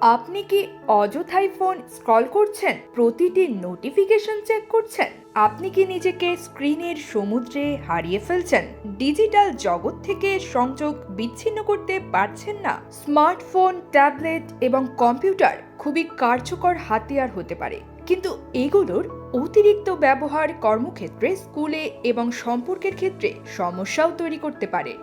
আপনি কি অযথাই phone scroll করছেন? প্রতিটি নোটিফিকেশন চেক করছেন? আপনি কি নিজেকে স্ক্রিনের সমুদ্রে হারিয়ে ফেলছেন? ডিজিটাল জগৎ থেকে সংযোগ বিচ্ছিন্ন করতে পারছেন না? স্মার্টফোন ট্যাবলেট এবং কম্পিউটার খুবই কার্যকর হাতিয়ার হতে পারে। কিন্তু এগুলোর অতিরিক্ত ব্যবহার কর্মক্ষেত্রে, স্কুলে এবং সম্পর্কের ক্ষেত্রে সমস্যাও তৈরি করতে পারে।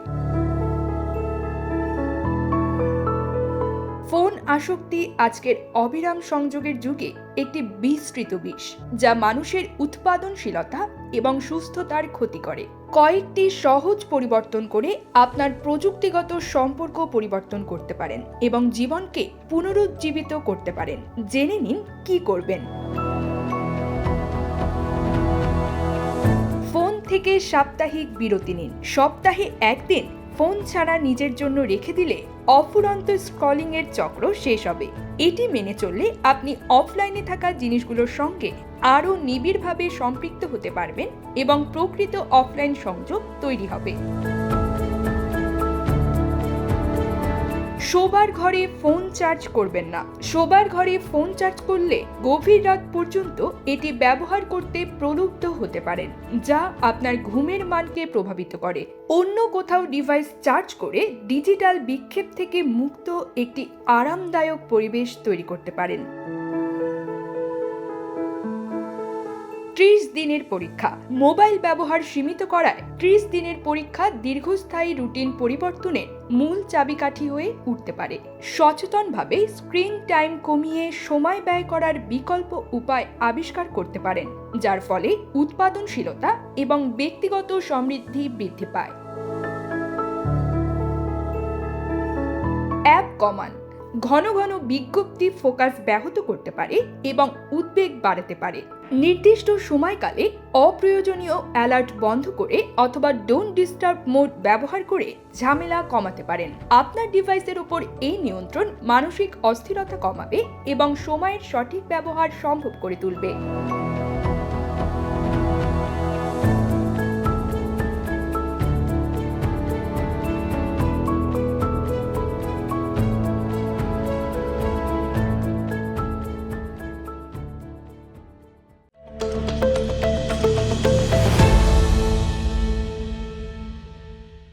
ফোন আসক্তি আজকের অবিরাম সংযোগের যুগে একটি বিস্তৃত বিষ, যা মানুষের উৎপাদনশীলতা এবং সুস্থতার ক্ষতি করে। কয়েকটি সহজ পরিবর্তন করে আপনার প্রযুক্তিগত সম্পর্ক পরিবর্তন করতে পারেন এবং জীবনকে পুনরুজ্জীবিত করতে পারেন। জেনে নিন কি করবেন। ফোন থেকে সাপ্তাহিক বিরতি নিন। সপ্তাহে একদিন ফোন ছাড়া নিজের জন্য রেখে দিলে অফুরন্ত স্ক্রলিং এর চক্র শেষ হবে। এটি মেনে চললে আপনি অফলাইনে থাকা জিনিসগুলোর সঙ্গে আরও নিবিড়ভাবে সম্পৃক্ত হতে পারবেন এবং প্রকৃত অফলাইন সংযোগ তৈরি হবে। শোবার ঘরে ফোন চার্জ করবেন না। শোবার ঘরে ফোন চার্জ করলে গভীর রাত পর্যন্ত এটি ব্যবহার করতে প্রলুব্ধ হতে পারেন, যা আপনার ঘুমের মানকে প্রভাবিত করে। অন্য কোথাও ডিভাইস চার্জ করে ডিজিটাল বিক্ষেপ থেকে মুক্ত একটি আরামদায়ক পরিবেশ তৈরি করতে পারেন। ত্রিশ দিনের পরীক্ষা। মোবাইল ব্যবহার সীমিত করায় ত্রিশ দিনের পরীক্ষা দীর্ঘস্থায়ী রুটিন পরিবর্তনের মূল চাবিকাঠি হয়ে উঠতে পারে। সচেতনভাবে স্ক্রিন টাইম কমিয়ে সময় ব্যয় করার বিকল্প উপায় আবিষ্কার করতে পারেন, যার ফলে উৎপাদনশীলতা এবং ব্যক্তিগত সমৃদ্ধি বৃদ্ধি পায়। অ্যাপ কমান। ঘন ঘন বিজ্ঞপ্তি ফোকাস ব্যাহত করতে পারে এবং উদ্বেগ বাড়াতে পারে। নির্দিষ্ট সময়কালে অপ্রয়োজনীয় অ্যালার্ট বন্ধ করে অথবা ডোন্ট ডিস্টার্ব মোড ব্যবহার করে ঝামেলা কমাতে পারেন। আপনার ডিভাইসের উপর এই নিয়ন্ত্রণ মানসিক অস্থিরতা কমাবে এবং সময়ের সঠিক ব্যবহার সম্ভব করে তুলবে।